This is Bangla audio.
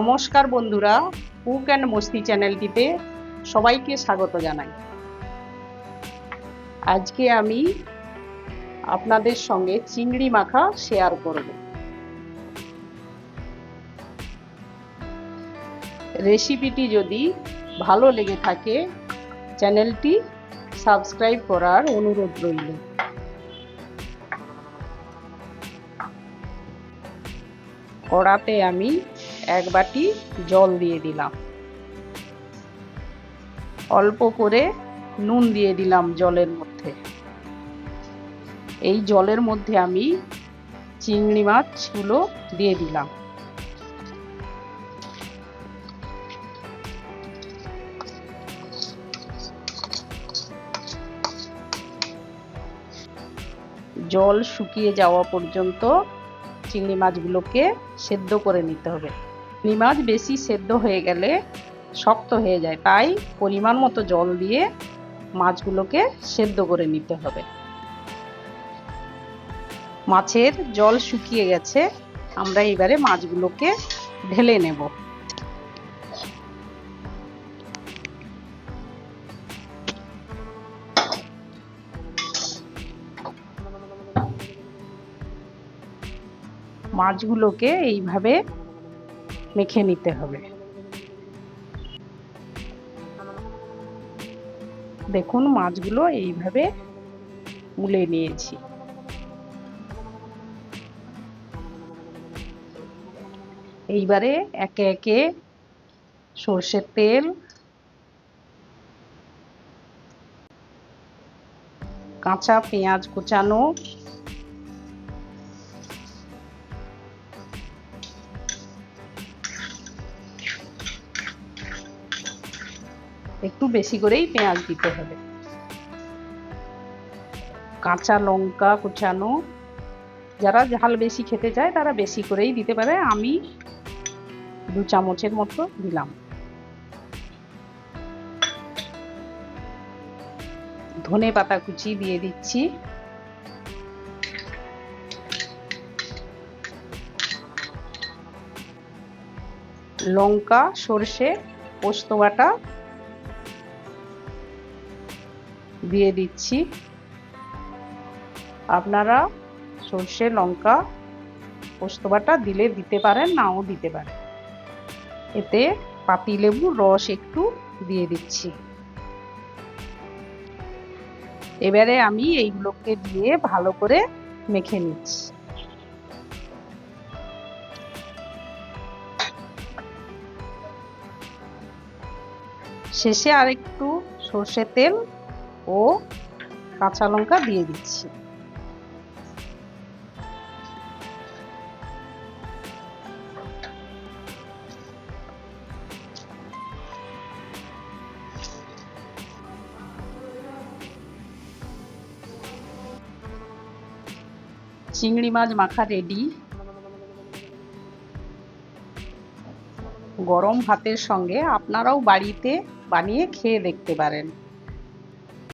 নমস্কার বন্ধুরা কুক অ্যান্ড মস্তি চ্যানেলটিতে সবাইকে স্বাগত জানাই। আজকে আমি আপনাদের সঙ্গে চিংড়ি মাখা শেয়ার করব। রেসিপিটি যদি ভালো লেগে থাকে, চ্যানেলটি সাবস্ক্রাইব করার অনুরোধ রইল। কড়াতে আমি এক বাটি জল দিয়ে দিলাম। অল্প করে নুন দিয়ে দিলাম জলের মধ্যে। এই জলের মধ্যে আমি চিংড়ি মাছগুলো দিয়ে দিলাম। জল শুকিয়ে যাওয়া পর্যন্ত চিংড়ি মাছগুলোকে সেদ্ধ করে নিতে হবে। চিংড়ি মাছ বেশি সেদ্ধ হয়ে গেলে শক্ত হয়ে যায়। তাই পরিমাণ মতো জল দিয়ে মাছগুলোকে সেদ্ধ করে নিতে হবে। মাছের জল শুকিয়ে গেছে। আমরা এবারে মাছগুলোকে ঢেলে নেব। মাছগুলোকে এইভাবে মেখে নিতে হবে। দেখুন, মাছগুলো এইভাবে মুলে নিয়েছি। এইবারে একে একে সর্ষের তেল, কাঁচা পেঁয়াজ কুচানো একটু বেশি করেই পেঁয়াজ দিতে হবে। কাঁচা লঙ্কা কুচানো, যারা ঝাল বেশি খেতে চায় তারা বেশি করেই দিতে পারে, আমি দু চামচের মতো দিলাম। ধনে পাতা কুচি দিয়ে দিচ্ছি। লঙ্কা, সর্ষে, পোস্ত বাটা দিয়ে দিচ্ছি। আপনারা সর্ষে, লঙ্কা, পোস্ত বাটা দিলে দিতে পারেন, নাও দিতে পারেন। এতে পাতিলেবুর রস একটু দিয়ে দিচ্ছি। এবারে আমি এইগুলোকে দিয়ে ভালো করে মেখে নিচ্ছি। শেষে আর একটু তেল ও কাঁচা লঙ্কা দিয়ে দিচ্ছি। চিংড়ি মাছ মাখা রেডি গরম ভাতের সঙ্গে আপনারাও বাড়িতে বানিয়ে খেয়ে দেখতে পারেন।